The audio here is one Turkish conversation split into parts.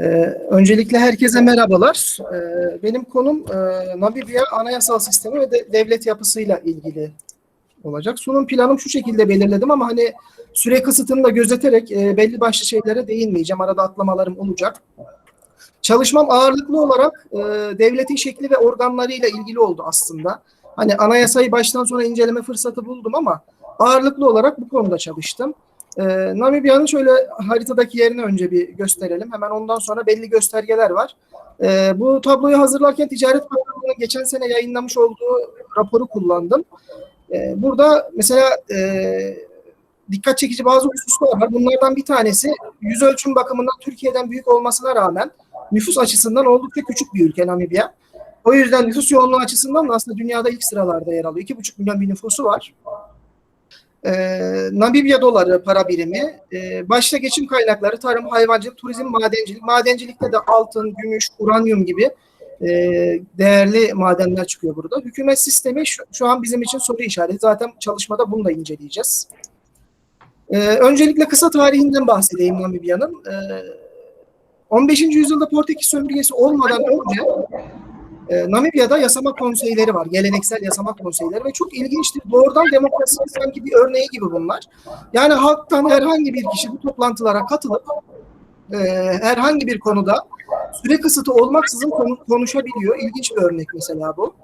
Ee, öncelikle herkese merhabalar. Ee, benim konum e, Namibya anayasal sistemi ve de, devlet yapısıyla ilgili olacak. Sunum planım şu şekilde belirledim ama hani süre kısıtını da gözeterek e, belli başlı şeylere değinmeyeceğim. Arada atlamalarım olacak. Çalışmam ağırlıklı olarak e, devletin şekli ve organlarıyla ilgili oldu aslında. Hani anayasayı baştan sona inceleme fırsatı buldum ama ağırlıklı olarak bu konuda çalıştım. Ee, Namibya'nın şöyle haritadaki yerini önce bir gösterelim. Hemen ondan sonra belli göstergeler var. Ee, bu tabloyu hazırlarken Ticaret Bakanlığı'nın geçen sene yayınlamış olduğu raporu kullandım. Ee, burada mesela e, dikkat çekici bazı hususlar var. Bunlardan bir tanesi yüz ölçüm bakımından Türkiye'den büyük olmasına rağmen nüfus açısından oldukça küçük bir ülke Namibya. O yüzden nüfus yoğunluğu açısından da aslında dünyada ilk sıralarda yer alıyor. 2,5 milyon bir nüfusu var. Ee, Namibya doları para birimi, e, başta geçim kaynakları tarım, hayvancılık, turizm, madencilik. Madencilikte de altın, gümüş, uranyum gibi e, değerli madenler çıkıyor burada. Hükümet sistemi şu, şu an bizim için soru işareti. Zaten çalışmada bunu da inceleyeceğiz. Ee, öncelikle kısa tarihinden bahsedeyim Namibya'nın. Ee, 15. yüzyılda Portekiz sömürgesi olmadan önce e, Namibya'da yasama konseyleri var. Geleneksel yasama konseyleri ve çok ilginçtir. Doğrudan demokrasinin sanki bir örneği gibi bunlar. Yani halktan herhangi bir kişi bu toplantılara katılıp e, herhangi bir konuda süre kısıtı olmaksızın konu, konuşabiliyor. İlginç bir örnek mesela bu.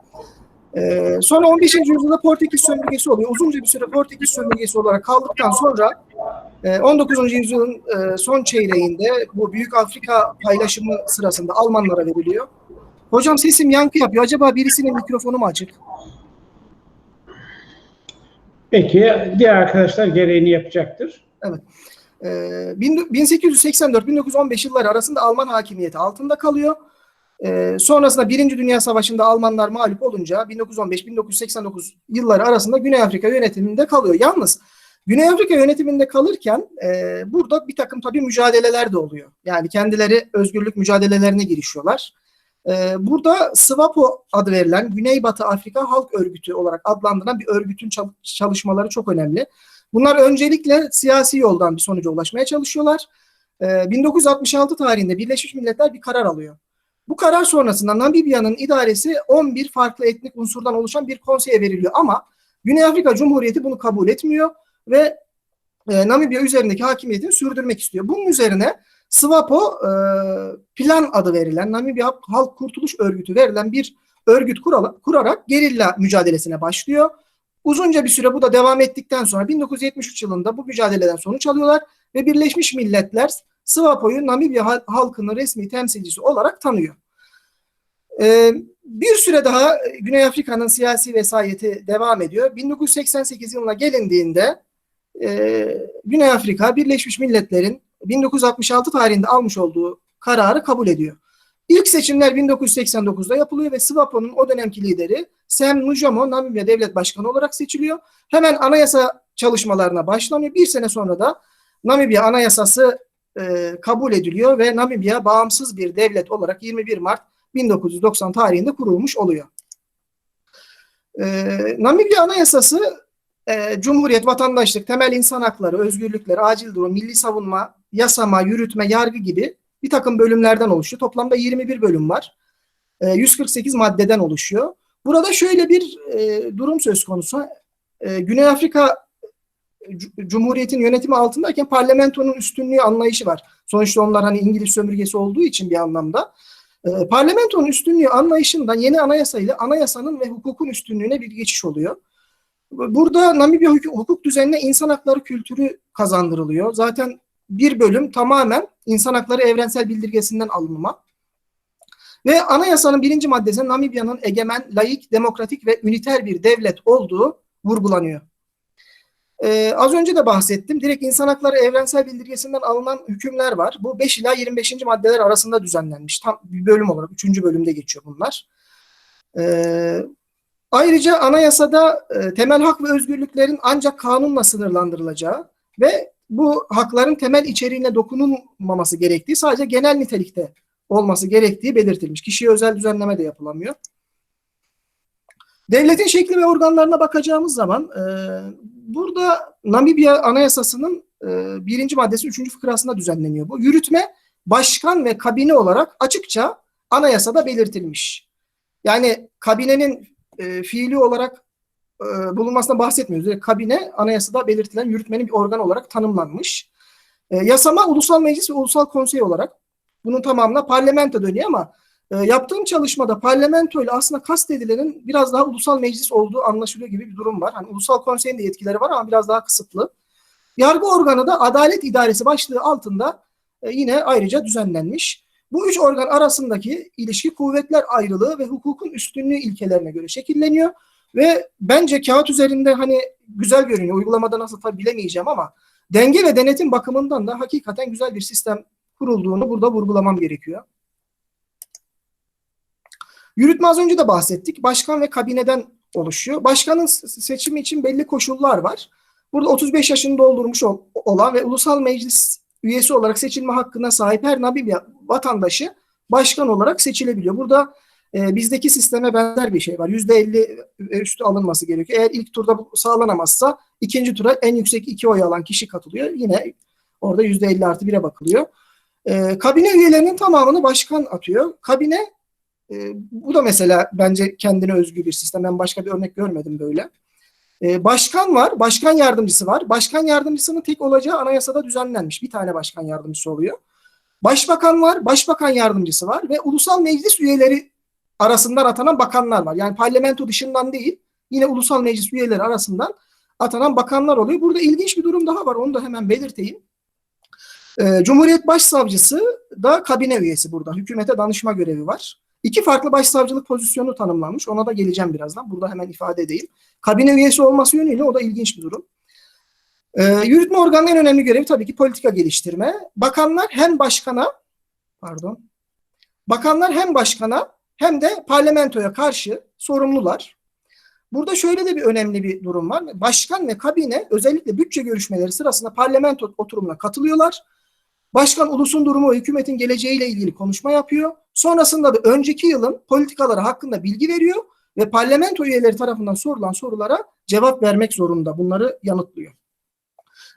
E, sonra 15. yüzyılda Portekiz sömürgesi oluyor. Uzunca bir süre Portekiz sömürgesi olarak kaldıktan sonra e, 19. yüzyılın e, son çeyreğinde bu Büyük Afrika paylaşımı sırasında Almanlara veriliyor. Hocam sesim yankı yapıyor. Acaba birisinin mikrofonu mu açık? Peki diğer arkadaşlar gereğini yapacaktır. Evet. Ee, 1884-1915 yılları arasında Alman hakimiyeti altında kalıyor. Ee, sonrasında Birinci Dünya Savaşı'nda Almanlar mağlup olunca 1915-1989 yılları arasında Güney Afrika yönetiminde kalıyor. Yalnız Güney Afrika yönetiminde kalırken e, burada bir takım tabii mücadeleler de oluyor. Yani kendileri özgürlük mücadelelerine girişiyorlar. Ee, burada SWAPO adı verilen Güneybatı Afrika Halk Örgütü olarak adlandırılan bir örgütün çalışmaları çok önemli. Bunlar öncelikle siyasi yoldan bir sonuca ulaşmaya çalışıyorlar. 1966 tarihinde Birleşmiş Milletler bir karar alıyor. Bu karar sonrasında Namibya'nın idaresi 11 farklı etnik unsurdan oluşan bir konseye veriliyor ama Güney Afrika Cumhuriyeti bunu kabul etmiyor ve Namibya üzerindeki hakimiyetini sürdürmek istiyor. Bunun üzerine SWAPO plan adı verilen Namibya Halk Kurtuluş Örgütü verilen bir örgüt kurarak gerilla mücadelesine başlıyor. Uzunca bir süre bu da devam ettikten sonra 1973 yılında bu mücadeleden sonuç alıyorlar ve Birleşmiş Milletler SWAPO'yu Namibya halkının resmi temsilcisi olarak tanıyor. Bir süre daha Güney Afrika'nın siyasi vesayeti devam ediyor. 1988 yılına gelindiğinde Güney Afrika Birleşmiş Milletler'in 1966 tarihinde almış olduğu kararı kabul ediyor. İlk seçimler 1989'da yapılıyor ve SWAPO'nun o dönemki lideri Sam Nujamo Namibya Devlet Başkanı olarak seçiliyor. Hemen anayasa çalışmalarına başlanıyor. Bir sene sonra da Namibya Anayasası e, kabul ediliyor ve Namibya bağımsız bir devlet olarak 21 Mart 1990 tarihinde kurulmuş oluyor. E, Namibya Anayasası e, Cumhuriyet, vatandaşlık, temel insan hakları, özgürlükler, acil durum, milli savunma, yasama, yürütme, yargı gibi bir takım bölümlerden oluşuyor. Toplamda 21 bölüm var. E, 148 maddeden oluşuyor. Burada şöyle bir e, durum söz konusu. E, Güney Afrika Cumhuriyet'in yönetimi altındayken parlamentonun üstünlüğü anlayışı var. Sonuçta onlar hani İngiliz sömürgesi olduğu için bir anlamda. E, parlamentonun üstünlüğü anlayışından yeni anayasa ile anayasanın ve hukukun üstünlüğüne bir geçiş oluyor. Burada Namibya hukuk düzenine insan hakları kültürü kazandırılıyor. Zaten bir bölüm tamamen insan hakları evrensel bildirgesinden alınma. Ve anayasanın birinci maddesinde Namibya'nın egemen, layık, demokratik ve üniter bir devlet olduğu vurgulanıyor. Ee, az önce de bahsettim. Direkt insan hakları evrensel bildirgesinden alınan hükümler var. Bu 5 ila 25. maddeler arasında düzenlenmiş. Tam bir bölüm olarak 3. bölümde geçiyor bunlar. Ee, Ayrıca anayasada e, temel hak ve özgürlüklerin ancak kanunla sınırlandırılacağı ve bu hakların temel içeriğine dokunulmaması gerektiği sadece genel nitelikte olması gerektiği belirtilmiş. Kişiye özel düzenleme de yapılamıyor. Devletin şekli ve organlarına bakacağımız zaman e, burada Namibya Anayasası'nın e, birinci maddesi üçüncü fıkrasında düzenleniyor bu. Yürütme başkan ve kabine olarak açıkça anayasada belirtilmiş. Yani kabinenin e, fiili olarak e, bulunmasına bahsetmiyoruz. Direkt kabine anayasada belirtilen yürütmenin bir organ olarak tanımlanmış. E, yasama ulusal meclis ve ulusal konsey olarak bunun tamamına parlamento dönüyor ama e, yaptığım çalışmada parlamento ile aslında kastedilenin biraz daha ulusal meclis olduğu anlaşılıyor gibi bir durum var. Hani ulusal konseyin de yetkileri var ama biraz daha kısıtlı. Yargı organı da adalet idaresi başlığı altında e, yine ayrıca düzenlenmiş. Bu üç organ arasındaki ilişki kuvvetler ayrılığı ve hukukun üstünlüğü ilkelerine göre şekilleniyor. Ve bence kağıt üzerinde hani güzel görünüyor. Uygulamada nasıl tabi bilemeyeceğim ama denge ve denetim bakımından da hakikaten güzel bir sistem kurulduğunu burada vurgulamam gerekiyor. Yürütme az önce de bahsettik. Başkan ve kabineden oluşuyor. Başkanın seçimi için belli koşullar var. Burada 35 yaşını doldurmuş olan ve ulusal meclis üyesi olarak seçilme hakkına sahip her Namibya vatandaşı başkan olarak seçilebiliyor. Burada e, bizdeki sisteme benzer bir şey var. %50 üstü alınması gerekiyor. Eğer ilk turda sağlanamazsa ikinci tura en yüksek iki oy alan kişi katılıyor. Yine orada %50 artı 1'e bakılıyor. E, kabine üyelerinin tamamını başkan atıyor. Kabine e, bu da mesela bence kendine özgü bir sistem. Ben başka bir örnek görmedim böyle. E, başkan var, başkan yardımcısı var. Başkan yardımcısının tek olacağı anayasada düzenlenmiş. Bir tane başkan yardımcısı oluyor. Başbakan var, başbakan yardımcısı var ve ulusal meclis üyeleri arasından atanan bakanlar var. Yani parlamento dışından değil, yine ulusal meclis üyeleri arasından atanan bakanlar oluyor. Burada ilginç bir durum daha var, onu da hemen belirteyim. E, Cumhuriyet Başsavcısı da kabine üyesi burada. Hükümete danışma görevi var. İki farklı başsavcılık pozisyonu tanımlanmış. Ona da geleceğim birazdan. Burada hemen ifade edeyim. Kabine üyesi olması yönüyle o da ilginç bir durum. Ee, yürütme organının en önemli görevi tabii ki politika geliştirme. Bakanlar hem başkana pardon bakanlar hem başkana hem de parlamentoya karşı sorumlular. Burada şöyle de bir önemli bir durum var. Başkan ve kabine özellikle bütçe görüşmeleri sırasında parlamento oturumuna katılıyorlar. Başkan ulusun durumu ve hükümetin geleceğiyle ilgili konuşma yapıyor. Sonrasında da önceki yılın politikaları hakkında bilgi veriyor ve parlamento üyeleri tarafından sorulan sorulara cevap vermek zorunda. Bunları yanıtlıyor.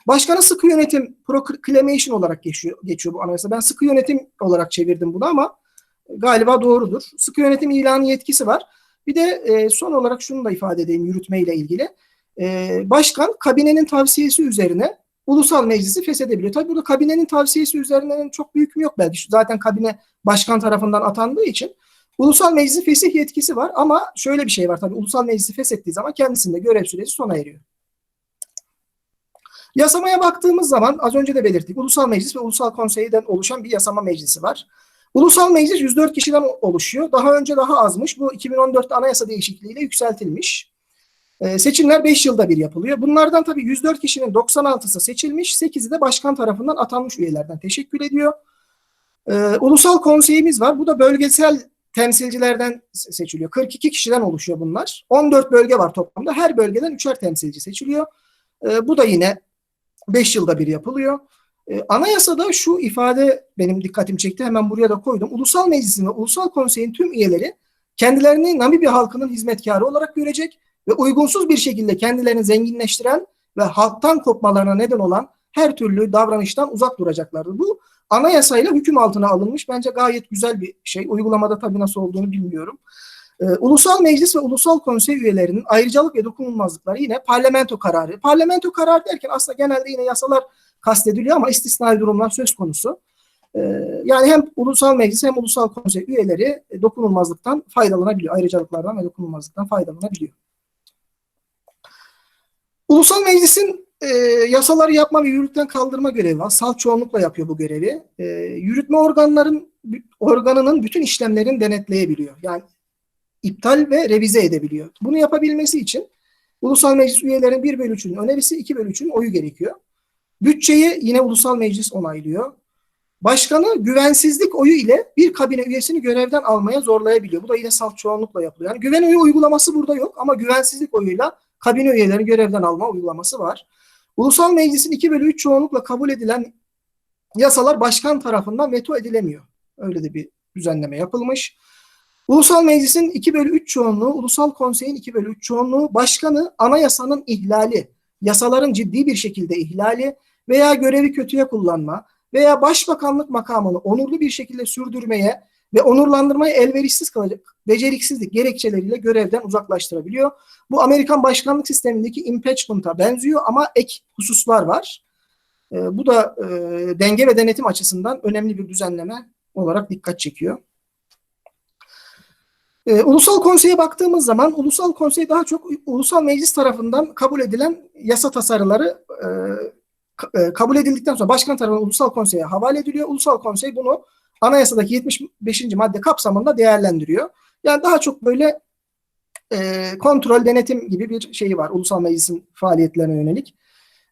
Başkanı sıkı yönetim proclamation olarak geçiyor, geçiyor bu anayasa. Ben sıkı yönetim olarak çevirdim bunu ama galiba doğrudur. Sıkı yönetim ilanı yetkisi var. Bir de e, son olarak şunu da ifade edeyim yürütme ile ilgili. E, başkan kabinenin tavsiyesi üzerine ulusal meclisi feshedebiliyor. Tabii burada kabinenin tavsiyesi üzerinden çok bir hükmü yok belki. Zaten kabine başkan tarafından atandığı için ulusal meclisi fesih yetkisi var ama şöyle bir şey var tabii ulusal meclisi feshettiği zaman kendisinde görev süresi sona eriyor. Yasamaya baktığımız zaman az önce de belirttik. Ulusal Meclis ve Ulusal Konsey'den oluşan bir yasama meclisi var. Ulusal Meclis 104 kişiden oluşuyor. Daha önce daha azmış. Bu 2014'te anayasa değişikliğiyle yükseltilmiş. Ee, seçimler 5 yılda bir yapılıyor. Bunlardan tabii 104 kişinin 96'sı seçilmiş, 8'i de başkan tarafından atanmış üyelerden teşekkür ediyor. Ee, ulusal konseyimiz var. Bu da bölgesel temsilcilerden seçiliyor. 42 kişiden oluşuyor bunlar. 14 bölge var toplamda. Her bölgeden üçer temsilci seçiliyor. Ee, bu da yine 5 yılda bir yapılıyor. Ee, anayasada şu ifade benim dikkatimi çekti. Hemen buraya da koydum. Ulusal Meclisin ve Ulusal Konsey'in tüm üyeleri kendilerini Namibya halkının hizmetkarı olarak görecek ve uygunsuz bir şekilde kendilerini zenginleştiren ve halktan kopmalarına neden olan her türlü davranıştan uzak duracaklardır. Bu anayasayla hüküm altına alınmış. Bence gayet güzel bir şey. Uygulamada tabii nasıl olduğunu bilmiyorum. Ee, ulusal meclis ve ulusal konsey üyelerinin ayrıcalık ve dokunulmazlıkları yine parlamento kararı. Parlamento kararı derken aslında genelde yine yasalar kastediliyor ama istisnai durumlar söz konusu. Ee, yani hem ulusal meclis hem ulusal konsey üyeleri dokunulmazlıktan faydalanabiliyor. Ayrıcalıklardan ve dokunulmazlıktan faydalanabiliyor. Ulusal Meclis'in e, yasaları yapma ve yürürlükten kaldırma görevi var. Salt çoğunlukla yapıyor bu görevi. E, yürütme organların organının bütün işlemlerini denetleyebiliyor. Yani iptal ve revize edebiliyor. Bunu yapabilmesi için Ulusal Meclis üyelerinin 1 bölü 3'ünün önerisi 2 bölü 3'ünün oyu gerekiyor. Bütçeyi yine Ulusal Meclis onaylıyor. Başkanı güvensizlik oyu ile bir kabine üyesini görevden almaya zorlayabiliyor. Bu da yine salt çoğunlukla yapılıyor. Yani güven oyu uygulaması burada yok ama güvensizlik oyuyla kabine üyeleri görevden alma uygulaması var. Ulusal Meclis'in 2 bölü 3 çoğunlukla kabul edilen yasalar başkan tarafından veto edilemiyor. Öyle de bir düzenleme yapılmış. Ulusal Meclis'in 2 bölü 3 çoğunluğu, Ulusal Konsey'in 2 bölü 3 çoğunluğu, başkanı anayasanın ihlali, yasaların ciddi bir şekilde ihlali veya görevi kötüye kullanma veya başbakanlık makamını onurlu bir şekilde sürdürmeye ve onurlandırmaya elverişsiz kalacak beceriksizlik gerekçeleriyle görevden uzaklaştırabiliyor. Bu Amerikan başkanlık sistemindeki impeachment'a benziyor ama ek hususlar var. E, bu da e, denge ve denetim açısından önemli bir düzenleme olarak dikkat çekiyor. E, Ulusal Konsey'e baktığımız zaman Ulusal Konsey daha çok Ulusal Meclis tarafından kabul edilen yasa tasarıları e, kabul edildikten sonra başkan tarafından Ulusal Konsey'e havale ediliyor. Ulusal Konsey bunu anayasadaki 75. madde kapsamında değerlendiriyor. Yani daha çok böyle e, kontrol, denetim gibi bir şeyi var Ulusal Meclis'in faaliyetlerine yönelik.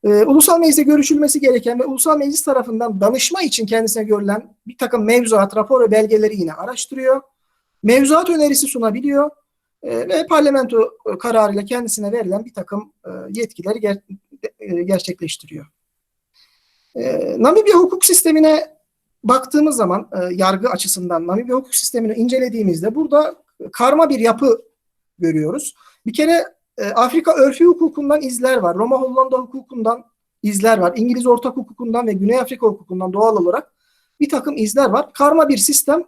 E, Ulusal Meclis'te görüşülmesi gereken ve Ulusal Meclis tarafından danışma için kendisine görülen bir takım mevzuat, rapor ve belgeleri yine araştırıyor. Mevzuat önerisi sunabiliyor e, ve parlamento e, kararıyla kendisine verilen bir takım e, yetkileri ger- e, gerçekleştiriyor. E, Namibya hukuk sistemine baktığımız zaman e, yargı açısından Namibya hukuk sistemini incelediğimizde burada karma bir yapı görüyoruz. Bir kere e, Afrika örfü hukukundan izler var. Roma Hollanda hukukundan izler var. İngiliz ortak hukukundan ve Güney Afrika hukukundan doğal olarak bir takım izler var. Karma bir sistem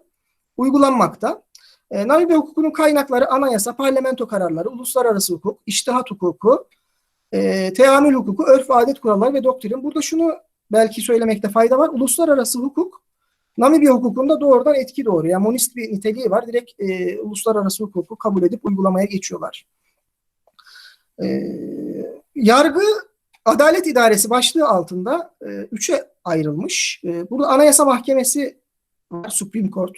uygulanmakta. E, Namibya hukukunun kaynakları anayasa, parlamento kararları, uluslararası hukuk, iştihat hukuku, e, teamül hukuku, örf adet kuralları ve doktrin. Burada şunu belki söylemekte fayda var. Uluslararası hukuk Namibya hukukunda doğrudan etki doğru. Yani monist bir niteliği var. Direkt e, uluslararası hukuku kabul edip uygulamaya geçiyorlar. E, yargı Adalet İdaresi başlığı altında e, üçe ayrılmış. E, burada Anayasa Mahkemesi var, Supreme Court,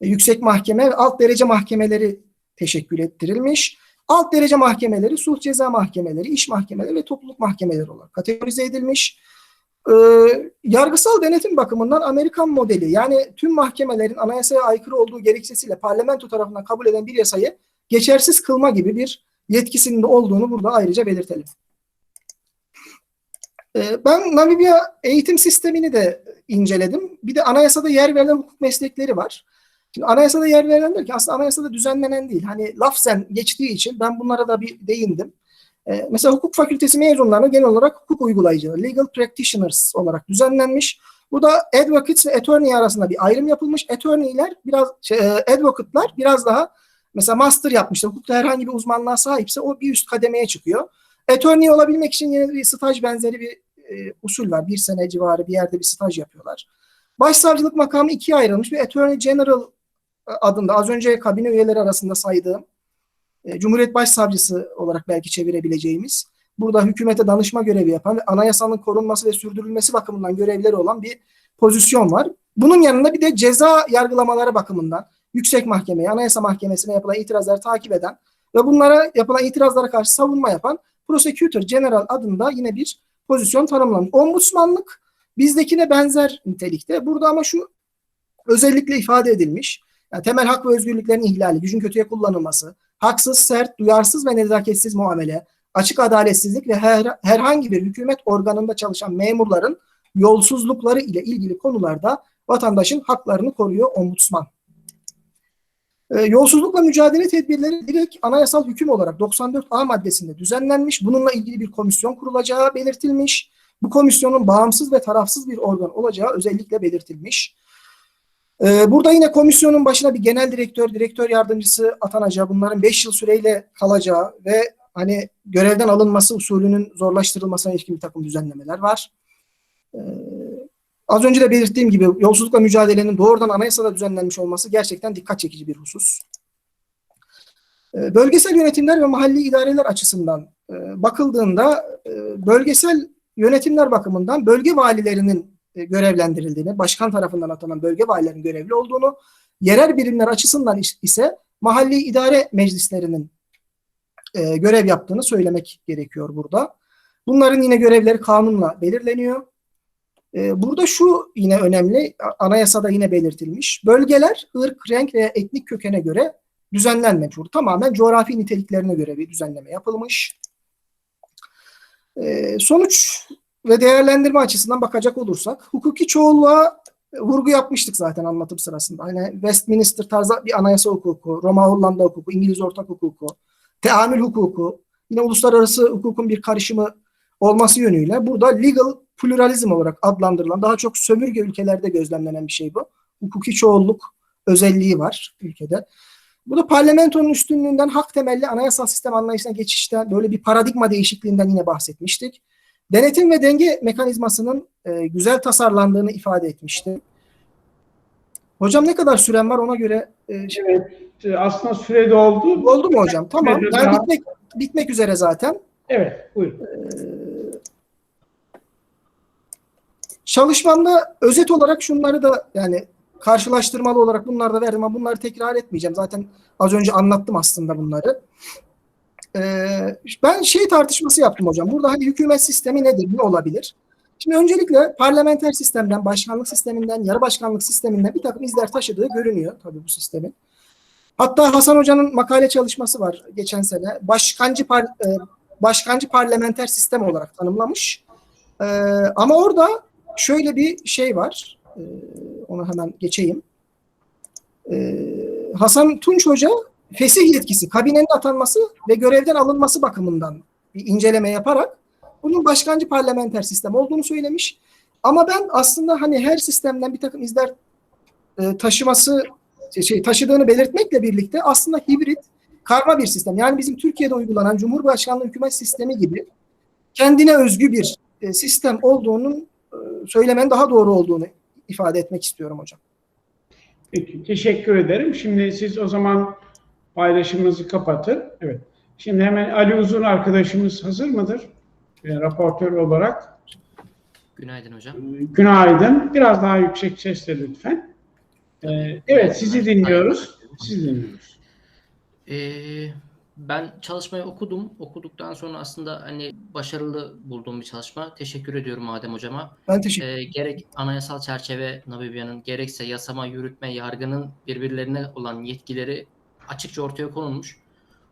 e, Yüksek Mahkeme ve alt derece mahkemeleri teşekkül ettirilmiş. Alt derece mahkemeleri, sulh ceza mahkemeleri, iş mahkemeleri ve topluluk mahkemeleri olarak kategorize edilmiş. Ee, yargısal denetim bakımından Amerikan modeli yani tüm mahkemelerin anayasaya aykırı olduğu gerekçesiyle parlamento tarafından kabul eden bir yasayı geçersiz kılma gibi bir yetkisinin de olduğunu burada ayrıca belirtelim. Ee, ben Namibya eğitim sistemini de inceledim. Bir de anayasada yer verilen hukuk meslekleri var. Şimdi anayasada yer verilen ki aslında anayasada düzenlenen değil. Hani lafzen geçtiği için ben bunlara da bir değindim. Ee, mesela hukuk fakültesi mezunlarına genel olarak hukuk uygulayıcıları, legal practitioners olarak düzenlenmiş. Bu da advocates ve attorney arasında bir ayrım yapılmış. Attorney'ler biraz, şey, e, advocate'lar biraz daha mesela master yapmışlar. Hukukta herhangi bir uzmanlığa sahipse o bir üst kademeye çıkıyor. Attorney olabilmek için yine bir staj benzeri bir e, usul var. Bir sene civarı bir yerde bir staj yapıyorlar. Başsavcılık makamı ikiye ayrılmış. Bir Attorney General adında az önce kabine üyeleri arasında saydığım e, Cumhuriyet Başsavcısı olarak belki çevirebileceğimiz, burada hükümete danışma görevi yapan ve anayasanın korunması ve sürdürülmesi bakımından görevleri olan bir pozisyon var. Bunun yanında bir de ceza yargılamaları bakımından yüksek mahkemeye, anayasa mahkemesine yapılan itirazları takip eden ve bunlara yapılan itirazlara karşı savunma yapan Prosecutor General adında yine bir pozisyon tanımlanmış. Ombudsmanlık bizdekine benzer nitelikte. Burada ama şu özellikle ifade edilmiş. Yani temel hak ve özgürlüklerin ihlali, gücün kötüye kullanılması, haksız, sert, duyarsız ve nezaketsiz muamele, açık adaletsizlik ve her, herhangi bir hükümet organında çalışan memurların yolsuzlukları ile ilgili konularda vatandaşın haklarını koruyor ombudsman. Ee, yolsuzlukla mücadele tedbirleri direkt anayasal hüküm olarak 94A maddesinde düzenlenmiş. Bununla ilgili bir komisyon kurulacağı belirtilmiş. Bu komisyonun bağımsız ve tarafsız bir organ olacağı özellikle belirtilmiş. Ee, burada yine komisyonun başına bir genel direktör, direktör yardımcısı atanacağı, bunların 5 yıl süreyle kalacağı ve hani görevden alınması usulünün zorlaştırılmasına ilişkin bir takım düzenlemeler var. Ee, az önce de belirttiğim gibi yolsuzlukla mücadelenin doğrudan anayasada düzenlenmiş olması gerçekten dikkat çekici bir husus. Ee, bölgesel yönetimler ve mahalli idareler açısından e, bakıldığında e, bölgesel yönetimler bakımından bölge valilerinin e, görevlendirildiğini, başkan tarafından atanan bölge valilerinin görevli olduğunu, yerel birimler açısından ise mahalli idare meclislerinin e, görev yaptığını söylemek gerekiyor burada. Bunların yine görevleri kanunla belirleniyor. E, burada şu yine önemli, anayasada yine belirtilmiş. Bölgeler ırk, renk veya etnik kökene göre düzenlenmemiş. Burada tamamen coğrafi niteliklerine göre bir düzenleme yapılmış. E, sonuç ve değerlendirme açısından bakacak olursak hukuki çoğulluğa vurgu yapmıştık zaten anlatım sırasında. Hani Westminster tarzı bir anayasa hukuku, Roma Hollanda hukuku, İngiliz ortak hukuku, teamül hukuku, yine uluslararası hukukun bir karışımı olması yönüyle burada legal pluralizm olarak adlandırılan daha çok sömürge ülkelerde gözlemlenen bir şey bu. Hukuki çoğulluk özelliği var ülkede. Bu da parlamentonun üstünlüğünden hak temelli anayasal sistem anlayışına geçişten böyle bir paradigma değişikliğinden yine bahsetmiştik. Denetim ve denge mekanizmasının e, güzel tasarlandığını ifade etmişti. Hocam ne kadar süren var ona göre e, Evet, e, aslında süre doldu. oldu mu hocam? Tamam. Evet, Yani daha- bitmek, bitmek üzere zaten. Evet, buyurun. Çalışmamda özet olarak şunları da yani karşılaştırmalı olarak bunları da verdim ama bunları tekrar etmeyeceğim. Zaten az önce anlattım aslında bunları. Ee, ben şey tartışması yaptım hocam. Burada hani hükümet sistemi nedir? Ne olabilir? Şimdi öncelikle parlamenter sistemden, başkanlık sisteminden, yarı başkanlık sisteminden bir takım izler taşıdığı görünüyor tabii bu sistemin. Hatta Hasan Hoca'nın makale çalışması var geçen sene. Başkancı par, e, başkancı parlamenter sistem olarak tanımlamış. Ee, ama orada şöyle bir şey var. Ee, onu hemen geçeyim. Ee, Hasan Tunç Hoca fesih yetkisi, kabinenin atanması ve görevden alınması bakımından bir inceleme yaparak bunun başkancı parlamenter sistem olduğunu söylemiş. Ama ben aslında hani her sistemden bir takım izler e, taşıması şey taşıdığını belirtmekle birlikte aslında hibrit karma bir sistem. Yani bizim Türkiye'de uygulanan Cumhurbaşkanlığı hükümet sistemi gibi kendine özgü bir e, sistem olduğunun e, söylemenin daha doğru olduğunu ifade etmek istiyorum hocam. Peki, teşekkür ederim. Şimdi siz o zaman paylaşımınızı kapatın. Evet. Şimdi hemen Ali Uzun arkadaşımız hazır mıdır? E, raportör olarak. Günaydın hocam. E, Günaydın. Biraz daha yüksek sesle lütfen. E, evet, sizi dinliyoruz. Sizi dinliyoruz. Ee, ben çalışmayı okudum. Okuduktan sonra aslında hani başarılı bulduğum bir çalışma. Teşekkür ediyorum Adem hocama. Ben teşekkür Ee, gerek anayasal çerçeve Namibya'nın gerekse yasama, yürütme, yargının birbirlerine olan yetkileri açıkça ortaya konulmuş.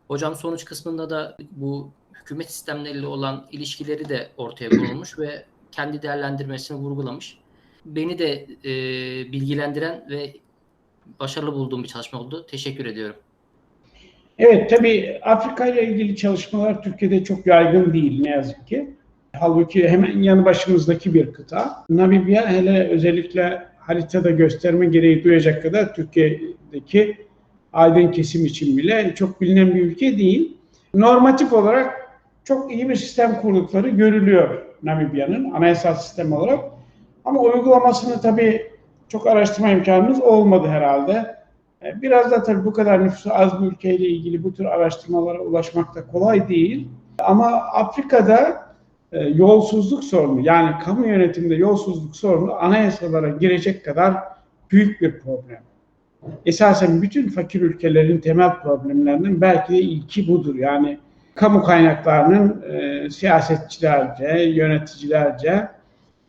Hocam sonuç kısmında da bu hükümet sistemleriyle olan ilişkileri de ortaya konulmuş ve kendi değerlendirmesini vurgulamış. Beni de e, bilgilendiren ve başarılı bulduğum bir çalışma oldu. Teşekkür ediyorum. Evet, tabii Afrika ile ilgili çalışmalar Türkiye'de çok yaygın değil ne yazık ki. Halbuki hemen yanı başımızdaki bir kıta. Namibya hele özellikle haritada gösterme gereği duyacak kadar Türkiye'deki aydın kesim için bile çok bilinen bir ülke değil. Normatif olarak çok iyi bir sistem kurdukları görülüyor Namibya'nın anayasal sistem olarak. Ama uygulamasını tabii çok araştırma imkanımız olmadı herhalde. E, Biraz da tabii bu kadar nüfusu az bir ülkeyle ilgili bu tür araştırmalara ulaşmak da kolay değil. Ama Afrika'da e, yolsuzluk sorunu yani kamu yönetiminde yolsuzluk sorunu anayasalara girecek kadar büyük bir problem. Esasen bütün fakir ülkelerin temel problemlerinden belki de ilki budur. Yani kamu kaynaklarının e, siyasetçilerce, yöneticilerce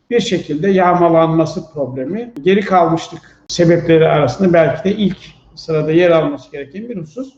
bir şekilde yağmalanması problemi geri kalmışlık sebepleri arasında belki de ilk sırada yer alması gereken bir husus.